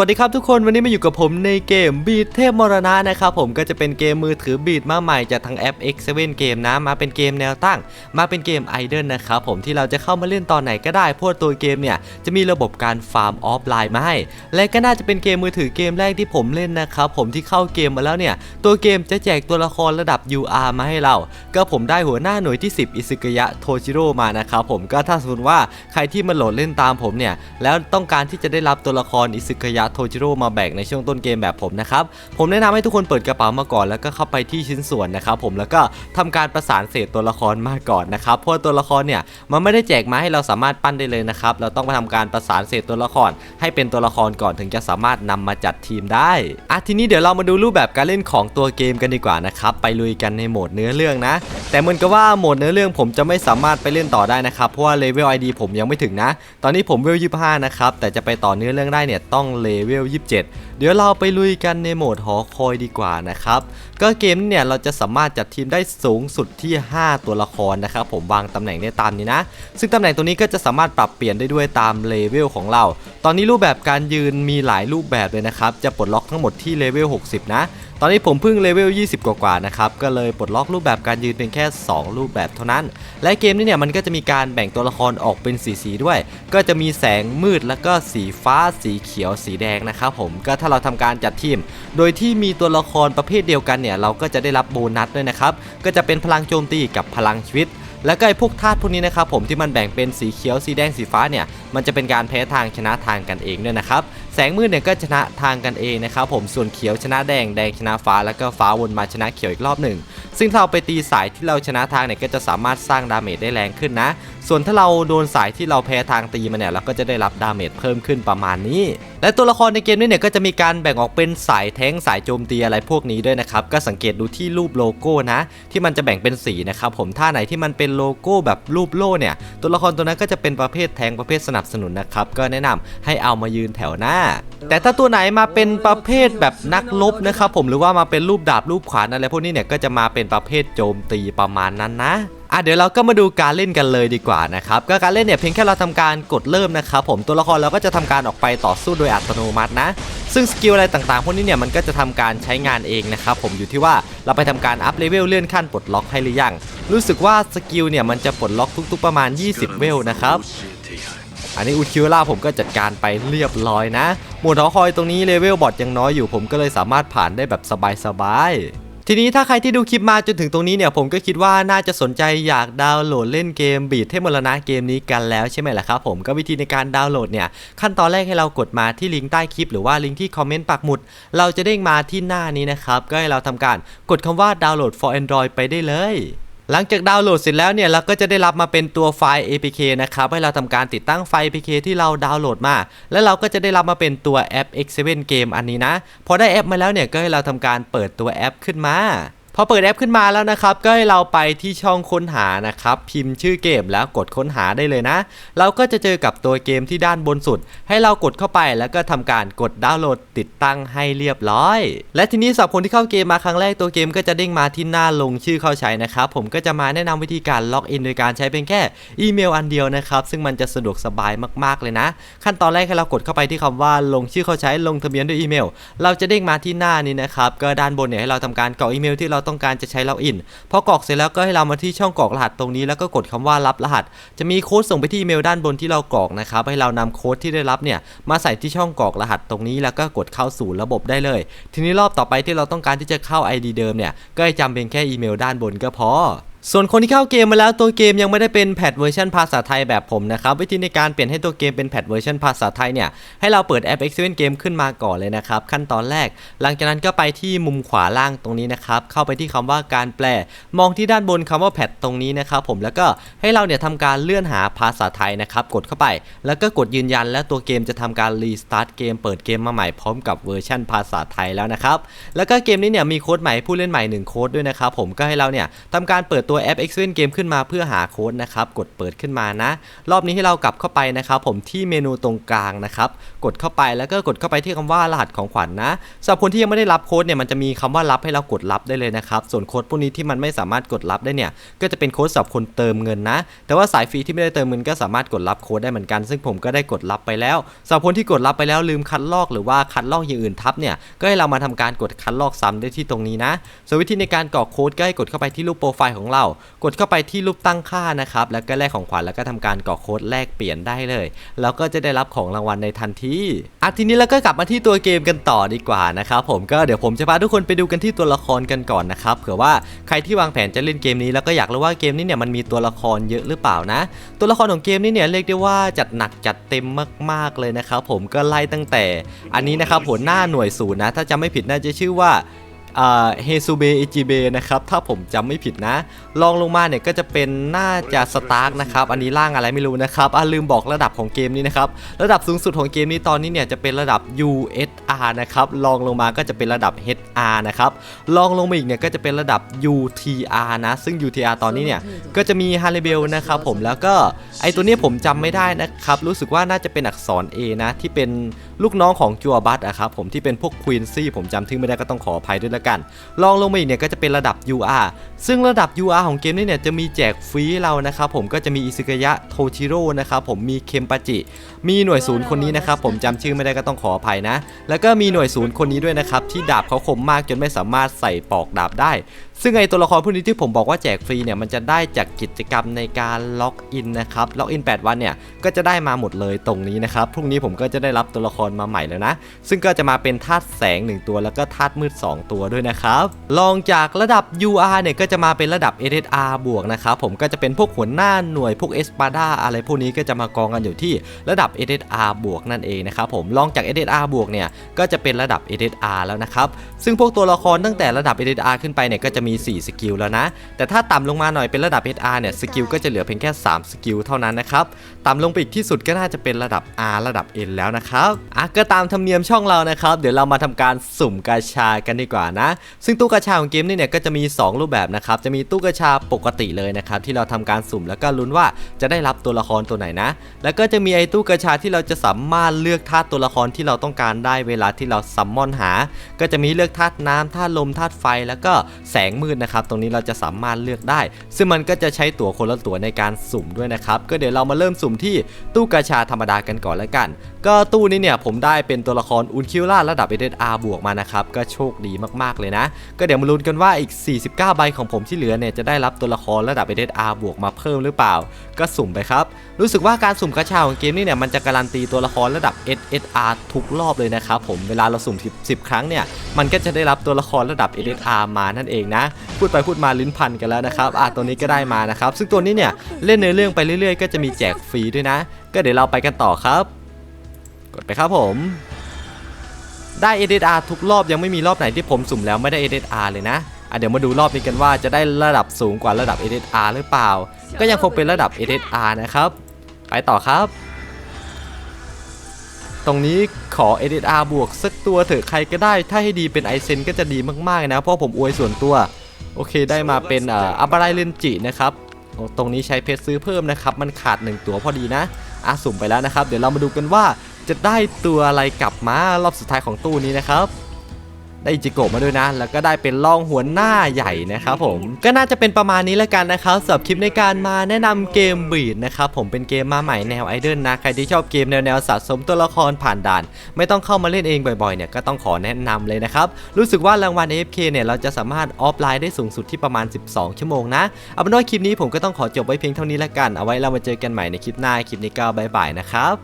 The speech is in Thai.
วัสดีครับทุกคนวันนี้มาอยู่กับผมในเกมบีดเทพมรณะนะครับผมก็จะเป็นเกมมือถือบีดมาใหม่จากทางแอป X7 เกมนะมาเป็นเกมแนวตั้ง มาเป็นเกมไอดอลนะครับผมที่เราจะเข้ามาเล่นตอนไหนก็ได้เพราะว่าตัวเกมเนี่ยจะมีระบบการฟาร์มออฟไลน์มาให้ และก็น่าจะเป็นเกมมือถือเกมแรกที่ผมเล่นนะครับผมที่เข้าเกมมาแล้วเนี่ย ตัวเกมจะแจกตัวละครระดับ UR มาให้เรา ก็ผมได้หัวหน้าหน่วยที่ 10 อิซึกยะโทจิโร่มานะครับผมก็ถ้าสมมติว่าใครที่มาโหลดเล่นตามผมเนี่ยแล้วต้องการที่จะได้รับตัวละครอิซึกยะโทจิโร่มาแบกในช่วงต้นเกมแบบผมนะครับ ผมแนะนำให้ทุกคนเปิดกระเป๋ามาก่อนแล้วก็เข้าไปที่ชิ้นส่วนนะครับผมแล้วก็ทำการประสานเศษตัวละครมาก่อนนะครับเพราะว่าตัวละครเนี่ยมันไม่ได้แจกมาให้เราสามารถปั้นได้เลยนะครับเราต้องไปทำการประสานเศษตัวละคร ให้เป็นตัวละครก่อนถึงจะสามารถนำมาจัดทีมได้อะทีนี้เดี๋ยวเรามาดูรูปแบบการเล่นของตัวเกมกันดีกว่านะครับไปลุยกันในโหมดเนื้อเรื่องนะ แต่เหมือนกับว่าโหมดเนื้อเรื่องผมจะไม่สามารถไปเล่นต่อได้นะครับเพราะว่าเลเวล ID ผมยังไม่ถึงนะ ตอนนี้ผมเวล25นะครับแต่จะไปต่อเนื้อเรื่องได้เนี่ยต้องเลเวล 27 เดี๋ยวเราไปลุยกันในโหมดหอคอยดีกว่านะครับ ก็เกมนี้เนี่ยเราจะสามารถจัดทีมได้สูงสุดที่ 5 ตัวละครนะครับผมวางตำแหน่งได้ตามนี้นะ ซึ่งตำแหน่งตัวนี้ก็จะสามารถปรับเปลี่ยนได้ด้วยตามเลเวลของเรา ตอนนี้รูปแบบการยืนมีหลายรูปแบบเลยนะครับ จะปลดล็อกทั้งหมดที่เลเวล 60 นะ ตอนนี้ผมเพิ่งเลเวล 20 กว่าๆนะครับ ก็เลยปลดล็อกรูปแบบการยืนเป็นแค่ 2 รูปแบบเท่านั้น และเกมนี้เนี่ยมันก็จะมีการแบ่งตัวละครออกเป็นสีสีด้วย ก็จะมีแสงมืดแล้วก็สีฟ้า สีเขียว สีแดงนะครับผม ก็ถ้าเราทำการจัดทีม โดยที่มีตัวละครประเภทเดียวกันเนี่ยเราก็จะได้รับโบนัสด้วยนะครับ ก็จะเป็นพลังโจมตีกับพลังชีวิตแล้วก็ไอ้พวกธาตุพวกนี้นะครับผมที่มันแบ่งเป็นสีเขียวสีแดงสีฟ้าเนี่ย มันจะเป็นการแพ้ทางชนะทางกันเองด้วยนะครับ แสงมืดเนี่ยก็ชนะทางกันเองนะครับผมส่วนเขียวชนะแดงแดงชนะฟ้าแล้วก็ฟ้าวนมาชนะเขียวอีกรอบหนึ่ง ซึ่งถ้าเราไปตีสายที่เราชนะทางเนี่ยก็จะสามารถสร้างดาเมจได้แรงขึ้นนะ ส่วนถ้าเราโดนสายที่เราแพ้ทางตีมาเนี่ยเราก็จะได้รับดาเมจเพิ่มขึ้นประมาณนี้ และตัวละครในเกมนี้เนี่ยก็จะมีการแบ่งออกเป็นสายแท้งสายโจมตีอะไรพวกนี้ด้วยนะครับก็สังเกตดูที่รูปโลโก้นะ ที่มันจะแบ่งเป็นสีนะครับผมถ้าไหนที่มันเป็นโลโก้แบบรูปโล่เนี่ยตัวละครตัวนั้นก็จะเป็นประเภทแทงประเภทสนับสนุนนะครับ ก็แนะนำให้เอามายืนแถวหน้า แต่ถ้าตัวไหนมาเป็นประเภทแบบนักรบนะครับผมหรือว่ามาเป็นรูปดาบรูปขวานอะไรพวกนี้เนี่ยก็จะมาเป็นประเภทโจมตีประมาณนั้นนะอะเดี๋ยวเราก็มาดูการเล่นกันเลยดีกว่านะครับก็การเล่นเนี่ยเพียงแค่เราทำการกดเริ่มนะครับผมตัวละครเราก็จะทำการออกไปต่อสู้โดยอัตโนมัตินะ ซึ่งสกิลอะไรต่างๆพวกนี้เนี่ยมันก็จะทำการใช้งานเองนะครับผมอยู่ที่ว่าเราไปทำการอัพเลเวลเลื่อนขั้นปลดล็อกให้หรือยังรู้สึกว่าสกิลเนี่ยมันจะปลดล็อกทุกๆประมาณ 20 เวลนะครับ อันนี้อุคิวล่าผมก็จัดการไปเรียบร้อยนะหมวดหอคอยตรงนี้เลเวลบอทยังน้อยอยู่ผมก็เลยสามารถผ่านได้แบบสบายๆทีนี้ถ้าใครที่ดูคลิปมาจนถึงตรงนี้เนี่ยผมก็คิดว่าน่าจะสนใจอยากดาวน์โหลดเล่นเกมบีทเทพมรณะเกมนี้กันแล้วใช่ไหมล่ะครับผมก็วิธีในการดาวน์โหลดเนี่ยขั้นตอนแรกให้เรากดมาที่ลิงก์ใต้คลิปหรือว่าลิงก์ที่คอมเมนต์ปักหมุด เราจะเด้งมาที่หน้านี้นะครับก็ให้เราทำการกดคำว่าดาวน์โหลด for Android ไปได้เลย หลังจากดาวน์โหลดเสร็จแล้วเนี่ยเราก็จะได้รับมาเป็นตัวไฟล์ APK นะครับให้เราทำการติดตั้งไฟล์ APK ที่เราดาวน์โหลดมา แล้วเราก็จะได้รับมาเป็นตัวแอป X7 เกมอันนี้นะ พอได้แอปมาแล้วเนี่ยก็ให้เราทำการเปิดตัวแอปขึ้นมา พอเปิดแอปขึ้นมาแล้วนะครับ ก็ให้เราไปที่ช่องค้นหานะครับ พิมพ์ชื่อเกมแล้วกดค้นหาได้เลยนะ เราก็จะเจอกับตัวเกมที่ด้านบนสุด ให้เรากดเข้าไปแล้วก็ทำการกดดาวน์โหลดติดตั้งให้เรียบร้อย และทีนี้สำหรับคนที่เข้าเกมมาครั้งแรกตัวเกมก็จะเด้งมาที่หน้าลงชื่อเข้าใช้นะครับผมก็จะมาแนะนำวิธีการล็อกอินโดยการใช้เป็นแค่อีเมลอันเดียวนะครับซึ่งมันจะสะดวกสบายมากๆเลยนะ ขั้นตอนแรกให้เรากดเข้าไปที่คำว่าลงชื่อเข้าใช้ลงทะเบียนด้วยอีเมล เราจะเด้งมาที่หน้านี้นะครับก็ด้านบนเนี่ยให้เราทำการกรอกอีเมลที่เราต้องการจะใช้ล็อกอินพอกรอกเสร็จแล้วก็ให้เรามาที่ช่องกรอกรหัสตรงนี้แล้วก็กดคำว่ารับรหัส จะมีโค้ดส่งไปที่อีเมลด้านบนที่เรากรอกนะครับให้เรานำโค้ดที่ได้รับเนี่ยมาใส่ที่ช่องกรอกรหัสตรงนี้แล้วก็กดเข้าสู่ระบบได้เลย ทีนี้รอบต่อไปที่เราต้องการที่จะเข้า ID เดิมเนี่ยก็ให้จำเป็นแค่อีเมลด้านบนก็พอ ส่วนคนที่เข้าเกมมาแล้วตัวเกมยังไม่ได้เป็นแพทเวอร์ชันภาษาไทยแบบผมนะครับวิธีในการเปลี่ยนให้ตัวเกมเป็นแพทเวอร์ชันภาษาไทยเนี่ยให้เราเปิดแอป X7 Game ขึ้นมาก่อนเลยนะครับขั้นตอนแรก หลังจากนั้นก็ไปที่มุมขวาล่างตรงนี้นะครับเข้าไปที่คำว่าการแปล มองที่ด้านบนคำว่าแพทตรงนี้นะครับผมแล้วก็ให้เราเนี่ยทำการเลื่อนหาภาษาไทยนะครับกดเข้าไป แล้วก็กดยืนยัน แล้วตัวเกมจะทำการรีสตาร์ทเกมเปิดเกมมาใหม่พร้อมกับเวอร์ชันภาษาไทยแล้วนะครับแล้วก็เกมนี้เนี่ยมีโค้ดใหม่ให้ผู้เล่นใหม่หนึ่งโค้ดด้วยนะครับผมก็ให้เราเนี่ยทำการเปิดตัวตัวแอป x เกมขึ้นมาเพื่อหาโค้ดนะครับกดเปิดขึ้นมานะ รอบนี้ให้เรากลับเข้าไปนะครับผมที่เมนูตรงกลางนะครับกดเข้าไปแล้วก็กดเข้าไปที่คำว่ารหัสของขวัญนะสำหรับคนที่ยังไม่ได้รับโค้ดเนี่ยมันจะมีคำว่ารับให้เรากดรับได้เลยนะครับส่วนโค้ดพวกนี้ที่มันไม่สามารถกดรับได้เนี่ยก็จะเป็นโค้ดสำหรับคนเติมเงินนะ แต่ว่าสายฟรีที่ไม่ได้เติมเงินก็สามารถกดรับโค้ดได้เหมือนกัน ซึ่งผมก็ได้กดรับไปแล้วสำหรับคนที่กดรับไปแล้วลืมคัดลอกหรือว่าคัดลอกอย่างอื่นทับเนี่ยก็ให้เรามาทำการกดคัดลอกซ้ำได้ที่ตรงนี้นะส่วนวิธีในการกรอกโค้ดก็ให้กดเข้าไปที่รูปโปรไฟล์ของเรากดเข้าไปที่รูปตั้งค่านะครับ แล้วก็แลกของขวัญแล้วก็ทำการกรอกโค้ดแลกเปลี่ยนได้เลยแล้วก็จะได้รับของรางวัลในทันทีอะทีนี้เราก็กลับมาที่ตัวเกมกันต่อดีกว่านะครับผมก็เดี๋ยวผมจะพาทุกคนไปดูกันที่ตัวละครกันก่อนนะครับเผื่อว่าใครที่วางแผนจะเล่นเกมนี้แล้วก็อยากรู้ว่าเกมนี้เนี่ยมันมีตัวละครเยอะหรือเปล่านะ ตัวละครของเกมนี้เนี่ยเรียกได้ว่าจัดหนักจัดเต็มมาก ๆเลยนะครับผมก็ไล่ตั้งแต่ อันนี้นะครับหัวหน้าหน่วยศูนย์นะถ้าจำไม่ผิดน่าจะชื่อว่า เฮซูเบอจิเบนะครับ ถ้าผมจำไม่ผิดนะ ลองลงมาเนี่ยก็จะเป็นน่าจะสตาร์กนะครับ อันนี้ร่างอะไรไม่รู้นะครับอะลืมบอกระดับของเกมนี้นะครับ ระดับสูงสุดของเกมนี้ตอนนี้เนี่ยจะเป็นระดับ USR นะครับลองลงมาก็จะเป็นระดับ HR นะครับลองลงมาอีกเนี่ยก็จะเป็นระดับ UTR นะ ซึ่ง UTR ตอนนี้เนี่ยก็จะมีฮาริเบลนะครับผมแล้วก็ไอตัวนี้ผมจำไม่ได้นะครับรู้สึกว่าน่าจะเป็นอักษร A นะที่เป็น ลูกน้องของจัวบัตอะครับผมที่เป็นพวกควีนซี่ผมจำชื่อไม่ได้ก็ต้องขออภัยด้วยละกันลองลงมาอีกเนี่ยก็จะเป็นระดับ UR ซึ่งระดับ UR ของเกมนี้เนี่ยจะมีแจกฟรีเรานะครับผมก็จะมีอิซึกยะโทชิโร่นะครับผมมีเคมปาจิ มีหน่วยศูนย์คนนี้นะครับผมจำชื่อไม่ได้ก็ต้องขออภัยนะ แล้วก็มีหน่วยศูนย์คนนี้ด้วยนะครับที่ดาบเขาคมมากจนไม่สามารถใส่ปอกดาบได้ ซึ่งไอตัวละครพวกนี้ที่ผมบอกว่าแจกฟรีเนี่ยมันจะได้จากกิจกรรมในการล็อกอินนะครับล็อกอิน 8 วันเนี่ยก็จะได้มาหมดเลยตรงนี้นะครับพรุ่งนี้ผมก็จะได้รับตัวละครมาใหม่แล้วนะ ซึ่งก็จะมาเป็นธาตุแสง 1 ตัวแล้วก็ธาตุมืด 2 ตัวด้วยนะครับลองจากระดับ UR เนี่ยก็จะมาเป็นระดับ SSR บวกนะครับผมก็จะเป็นพวกหัวหน้าหน่วยพวก e s p a d a อะไรพวกนี้ก็จะมากองกันอยู่ที่ระดับ SSR บวกนั่นเองนะครับผมลองจาก SSR บวกเนี่ยก็จะเป็นระดับ SSR แล้วนะครับซึ่งพวกตัวละครตั้งแต่ระดับ SSR ขึ้นไปเนี่ยก็จะมี 4 สกิลแล้วนะ แต่ถ้าต่ำลงมาหน่อยเป็นระดับ SR เนี่ย สกิลก็จะเหลือเพียงแค่ 3 สกิลเท่านั้นนะครับ ต่ำลงไปอีกที่สุดก็น่าจะเป็นระดับ R ระดับ N แล้วนะครับอะก็ตามธรรมเนียมช่องเรานะครับ เดี๋ยวเรามาทำการสุ่มกาชากันดีกว่านะ ซึ่งตู้กาชาของเกมนี้เนี่ยก็จะมี 2 รูปแบบนะครับ จะมีตู้กาชาปกติเลยนะครับที่เราทำการสุ่มแล้วก็ลุ้นว่าจะได้รับตัวละครตัวไหนนะ แล้วก็จะมีไอ้ตู้กาชาที่เราจะสามารถเลือกธาตุตัวละครที่เราต้องการได้เวลาที่เราซัมมอนหา ก็จะมีเลือกธาตุน้ำธาตุลมธาตุไฟแล้วก็แสงมืดนะครับตรงนี้เราจะสามารถเลือกได้ ซึ่งมันก็จะใช้ตั๋วคนละตั๋วในการสุ่มด้วยนะครับก็เดี๋ยวเรามาเริ่มสุ่มที่ตู้กาชาธรรมดากันก่อนแล้วกัน ก็ตู้นี้เนี่ยผมได้เป็นตัวละครอุนคิวล่าระดับ SSR บวกมานะครับก็โชคดีมากๆเลยนะ ก็เดี๋ยวมาลุ้นกันว่าอีก 49 ใบของผมที่เหลือเนี่ยจะได้รับตัวละครระดับ SSR บวกมาเพิ่มหรือเปล่า ก็สุ่มไปครับรู้สึกว่าการสุ่มกาชาของเกมนี้เนี่ยมันจะการันตีตัวละครระดับ SSR ทุกรอบเลยนะครับผมเวลาเราสุ่ม 10 10 ครั้งเนี่ยมันก็จะได้รับตัวละครระดับ SSR มานั่นเองนะพูดไปพูดมาลิ้นพันกันแล้วนะครับอะตัวนี้ก็ได้มานะครับ ซึ่งตัวนี้เนี่ยเล่นเนื้อเรื่องไปเรื่อยๆ ก็จะมีแจกฟรีด้วยนะ ก็เดี๋ยวเราไปกันต่อครับ กดไปครับผมได้ SSR ทุกรอบยังไม่มีรอบไหนที่ผมสุ่มแล้วไม่ได้ SSR เลยนะอะเดี๋ยวมาดูรอบนี้กันว่าจะได้ระดับสูงกว่าระดับ SSR หรือเปล่า ก็ยังคงเป็นระดับ SSR นะครับ ไปต่อครับ ตรงนี้ขอ SSR บวกสักตัวเถอะใครก็ได้ ถ้าให้ดีเป็นไอเซนก็จะดีมากๆนะเพราะผมอวยส่วนตัว โอเคได้มาเป็นอับารายเลนจินะครับตรงนี้ใช้เพชรซื้อเพิ่มนะครับ มันขาด 1 ตัวพอดีนะอาสุ่มไปแล้วนะครับ เดี๋ยวเรามาดูกันว่าจะได้ตัวอะไรกลับมารอบสุดท้ายของตู้นี้นะครับ ได้อิจิโกะมาด้วยนะ แล้วก็ได้เป็นล่องหัวหน้าใหญ่นะครับผมก็น่าจะเป็นประมาณนี้แล้วกันนะครับสำหรับคลิปในการมาแนะนำเกมบีดนะครับผมเป็นเกมมาใหม่แนวไอเดิลนะใครที่ชอบเกมแนวแนวสะสมตัวละครผ่านด่าน ไม่ต้องเข้ามาเล่นเองบ่อยๆเนี่ยก็ต้องขอแนะนำเลยนะครับรู้สึกว่ารางวัล AFK เนี่ยเราจะสามารถออฟไลน์ได้สูงสุดที่ประมาณ 12 ชั่วโมงนะเอาเป็นว่าคลิปนี้ผมก็ต้องขอจบไว้เพียงเท่านี้แล้วกันเอาไว้เรามาเจอกันใหม่ในคลิปหน้าคลิปนี้ก็บายบายนะครับ